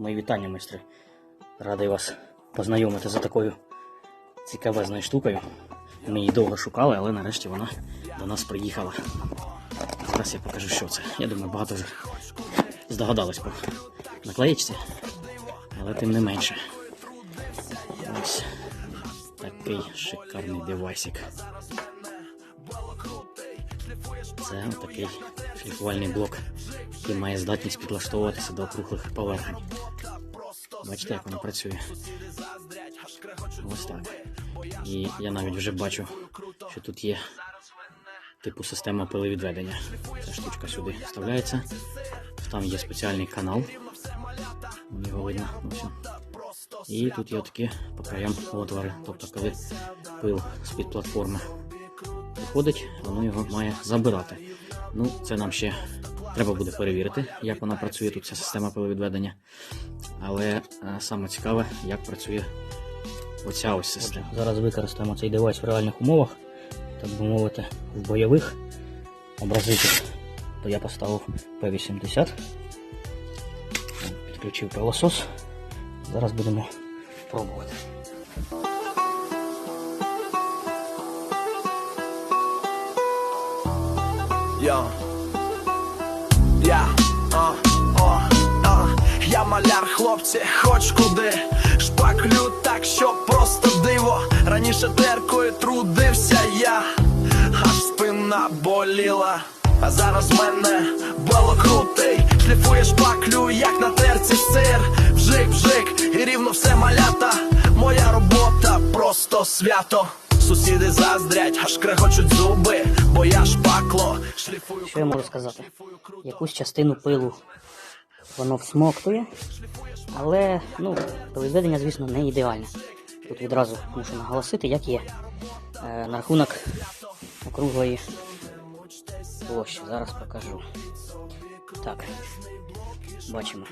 Мої вітання, майстри. Радий вас познайомити за такою цікавезною штукою. Ми її довго шукали, але нарешті вона до нас приїхала. Зараз я покажу, що це. Я думаю, багато вже здогадались по наклеїчці, але тим не менше. Ось такий шикарний девайсик. Це такий шліфувальний блок, який має здатність підлаштовуватися до округлих поверхень. Бачите, як воно працює? Ось так. І я навіть вже бачу, що тут є типу система пилевідведення. Ця штучка сюди вставляється. Там є спеціальний канал. Його видно. І тут є такі по краям отвори. Тобто, коли пил з-під платформи виходить, воно його має забирати. Ну, це нам ще треба буде перевірити, як вона працює тут ця система пиловідведення. Але е, саме цікаве, як працює оця ось система. Зараз використаємо цей девайс в реальних умовах, так би мовити, в бойових образити. То я поставив P80, підключив пилосос. Зараз будемо пробувати. Йо. Маляр, хлопці, хоч куди. Шпаклю так, що просто диво. Раніше теркою трудився я, аж спина боліла. А зараз мене було крутий. Шліфує шпаклю, як на терці сир. Вжик, вжик, і рівно все малята. Моя робота просто свято. Сусіди заздрять, аж крехочуть зуби, бо я шпакло шліфую. Що я можу сказати? Якусь частину пилу воно всмоктує, але ну, пиловідведення, звісно, не ідеальне. Тут відразу мушу наголосити, як є. Е, на рахунок округлої площі. Зараз покажу. Так, бачимо.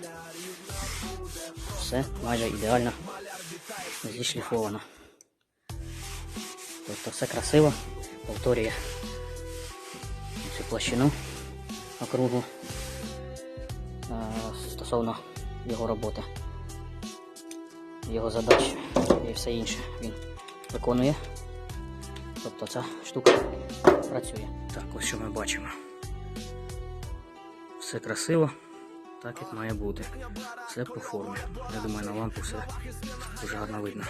Все майже ідеально зішліфовано. Тобто все красиво, повторює цю площину округу стосовно його роботи, його задач і все інше він виконує. Тобто ця штука працює. Так, ось що ми бачимо. Все красиво, так як має бути. Все по формі. Я думаю, на лампу все дуже гарно видно.